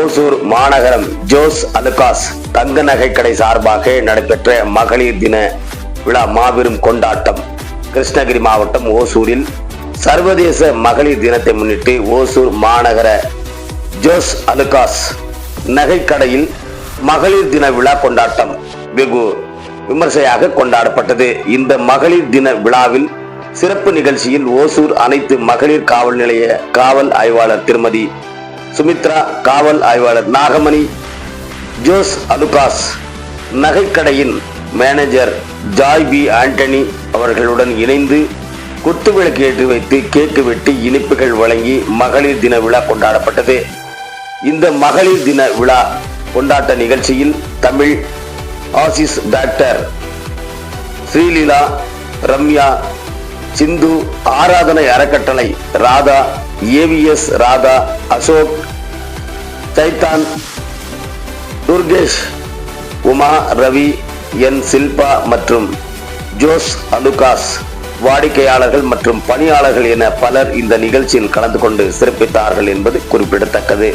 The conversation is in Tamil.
ஓசூர் மாநகரம் ஜோஸ் அலுகாஸ் தங்க நகை கடை சார்பாக நடைபெற்ற மகளிர் தின விழா மாபெரும் கொண்டாட்டம். கிருஷ்ணகிரி மாவட்டம் ஓசூரில் சர்வதேச மகளிர் தினத்தை முன்னிட்டு ஓசூர் மாநகர ஜோஸ் அலுகாஸ் நகைக்கடையில் மகளிர் தின விழா கொண்டாட்டம் வெகு விமர்சையாக கொண்டாடப்பட்டது. இந்த மகளிர் தின விழாவில் சிறப்பு நிகழ்ச்சியில் ஓசூர் அனைத்து மகளிர் காவல் நிலைய காவல் ஆய்வாளர் திருமதி சுமித்ரா காவல் ஆய்வாளர் நாகமணி ஜோஸ் அலுகாஸ் நகைக்கடையின் மேனேஜர் ஜாய் பி ஆண்டனி அவர்களுடன் இணைந்து குத்துவிளக்கு ஏற்றி வைத்து கேக்கு வெட்டி இனிப்புகள் வழங்கி மகளிர் தின விழா கொண்டாடப்பட்டது. இந்த மகளிர் தின விழா கொண்டாட்ட நிகழ்ச்சியில் தமிழ் ஆசிஸ் டாக்டர் ஸ்ரீலீலா ரம்யா சிந்து ஆராதனை அறக்கட்டளை ராதா ஏவிஎஸ் ராதா அசோக் சைத்தான் துர்கேஷ் உமா ரவி என் சில்பா மற்றும் ஜோஸ் அலுகாஸ் வாடிக்கையாளர்கள் மற்றும் பணியாளர்கள் என பலர் இந்த நிகழ்ச்சியில் கலந்து கொண்டு சிறப்பித்தார்கள் என்பது குறிப்பிடத்தக்கது.